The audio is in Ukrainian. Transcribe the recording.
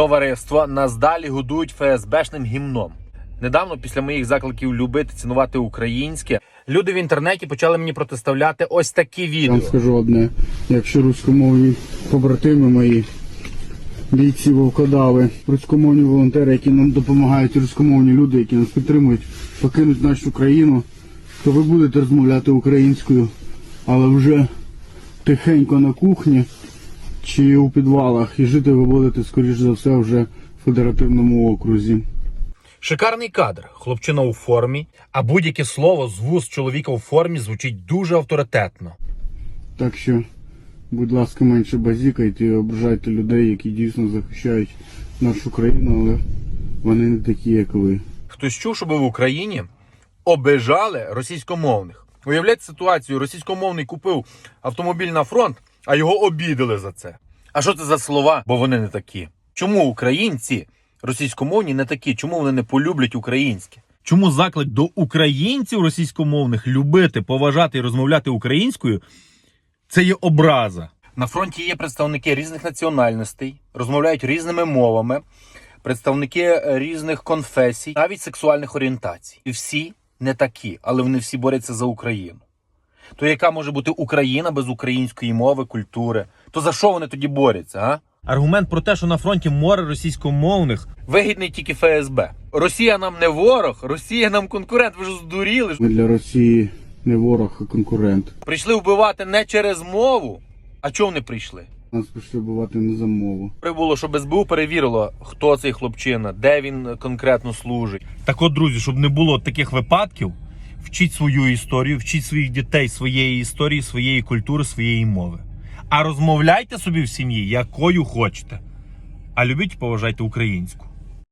Товариство нас далі годують ФСБшним гімном. Недавно, після моїх закликів любити, цінувати українське, люди в інтернеті почали мені протиставляти ось такі Я відео. вам скажу одне, якщо руськомовні побратими мої, бійці вовкодави, руськомовні волонтери, які нам допомагають, руськомовні люди, які нас підтримують, покинуть нашу країну, то ви будете розмовляти українською, але вже тихенько на кухні чи у підвалах, і жити ви будете, скоріш за все, вже в федеративному окрузі. Шикарний кадр, хлопчина у формі, а будь-яке слово з вуст чоловіка у формі звучить дуже авторитетно. Так що, будь ласка, менше базікайте і ображайте людей, які дійсно захищають нашу країну, але вони не такі, як ви. Хтось чув, щоб в Україні обижали російськомовних. Уявляєте ситуацію, російськомовний купив автомобіль на фронт, а його обідали за це. А що це за слова? Бо вони не такі. Чому українці російськомовні не такі? Чому вони не полюблять українське? Чому заклик до українців російськомовних любити, поважати і розмовляти українською це є образа. На фронті є представники різних національностей, розмовляють різними мовами, представники е, різних конфесій, навіть сексуальних орієнтацій. І всі не такі, але вони всі борються за Україну. То яка може бути Україна без української мови, культури? То за що вони тоді борються? А? Аргумент про те, що на фронті море російськомовних вигідний тільки ФСБ. Росія нам не ворог, Росія нам конкурент. Ви ж здуріли. Ми для Росії не ворог, а конкурент. Прийшли вбивати не через мову. А чого вони прийшли? Нас прийшли вбивати не за мову. Прибуло, щоб СБУ перевірило, хто цей хлопчина, де він конкретно служить. Так от, друзі, щоб не було таких випадків, вчіть свою історію, вчіть своїх дітей своєї історії, своєї культури, своєї мови. А розмовляйте собі в сім'ї, якою хочете. А любіть поважайте українську.